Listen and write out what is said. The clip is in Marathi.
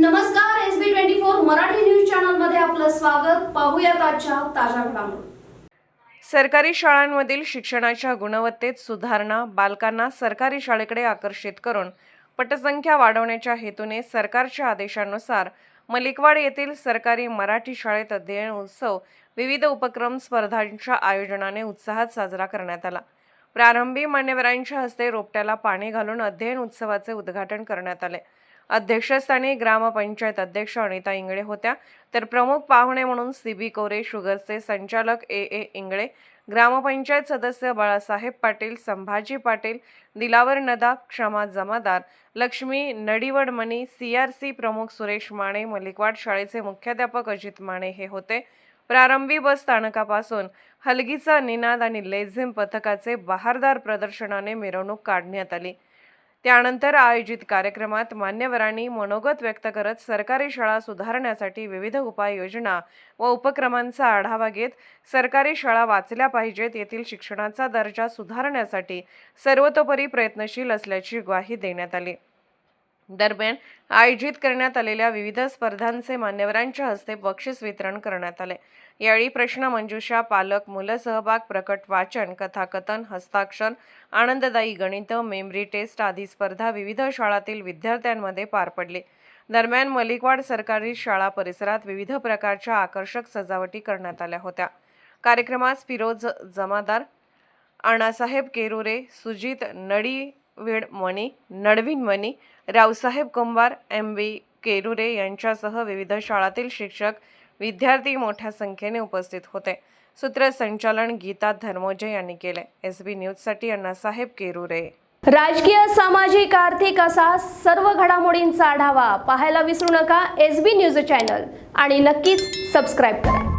नमस्कार S B twenty four Marathi news चॅनलमध्ये आपलं स्वागत. पाहूया आजच्या ताज्या घडामोडी. सरकारी शाळांमधील शिक्षणाच्या गुणवत्तेत सुधारणा बालकांना सरकारी शाळेकडे आकर्षित करून पटसंख्या वाढवण्याच्या हेतूने सरकारच्या आदेशानुसार मलिकवाड येथील सरकारी मराठी शाळेत अध्ययन उत्सव विविध उपक्रम स्पर्धांच्या आयोजनाने उत्साहात साजरा करण्यात आला. प्रारंभी मान्यवरांच्या हस्ते रोपट्याला पाणी घालून अध्ययन उत्सवाचे उद्घाटन करण्यात आले. अध्यक्षस्थानी ग्रामपंचायत अध्यक्ष अनिता इंगळे होत्या. तर प्रमुख पाहुणे म्हणून सी बी कोरे शुगरचे संचालक ए ए इंगळे ग्रामपंचायत सदस्य Balasaheb Patil Sambhaji Patil Dilawar Nada Kshama Jamadar Lakshmi Nadivadmani C R C प्रमुख सुरेश माने मलिकवाड शाळेचे मुख्याध्यापक अजित माने हे होते. प्रारंभी बस स्थानकापासून हलगीचा निनाद आणि लेझिम पथकाचे बहारदार प्रदर्शनाने मिरवणूक काढण्यात आली. त्यानंतर आयोजित कार्यक्रमात मान्यवरांनी मनोगत व्यक्त करत सरकारी शाळा सुधारण्यासाठी विविध उपाययोजना व उपक्रमांचा आढावा घेत सरकारी शाळा वाचल्या पाहिजेत येथील शिक्षणाचा दर्जा सुधारण्यासाठी सर्वतोपरी प्रयत्नशील असल्याची ग्वाही देण्यात आली. दरम्यान आयोजित करण्यात आलेल्या विविध स्पर्धांचे मान्यवरांच्या हस्ते बक्षीस वितरण करण्यात आले. यावेळी प्रश्न मंजुषा पालक मुलं सहभाग प्रकट वाचन कथाकथन हस्ताक्षर आनंददायी गणित मेमरी टेस्ट आदी स्पर्धा विविध शाळातील विद्यार्थ्यांमध्ये पार पडले. दरम्यान मलिकवाड सरकारी शाळा परिसरात विविध प्रकारच्या आकर्षक सजावटी करण्यात आल्या होत्या. कार्यक्रमास फिरोज जमादार अण्णासाहेब केरुरे सुजित नडीवेड मणी नडवीन मणी रावसाहेब कुंभार एम बी केरुरे यांच्यासह विविध शाळातील शिक्षक विद्यार्थी मोठ्या संख्येने उपस्थित होते. सूत्रसंचालन गीता धर्मोजे यांनी केले. एस बी न्यूजसाठी अण्णासाहेब केरुरे. राजकीय सामाजिक आर्थिक असा सर्व घडामोडींचा आढावा पाहायला विसरू नका. एस बी न्यूज चॅनल आणि नक्कीच सबस्क्राईब करा.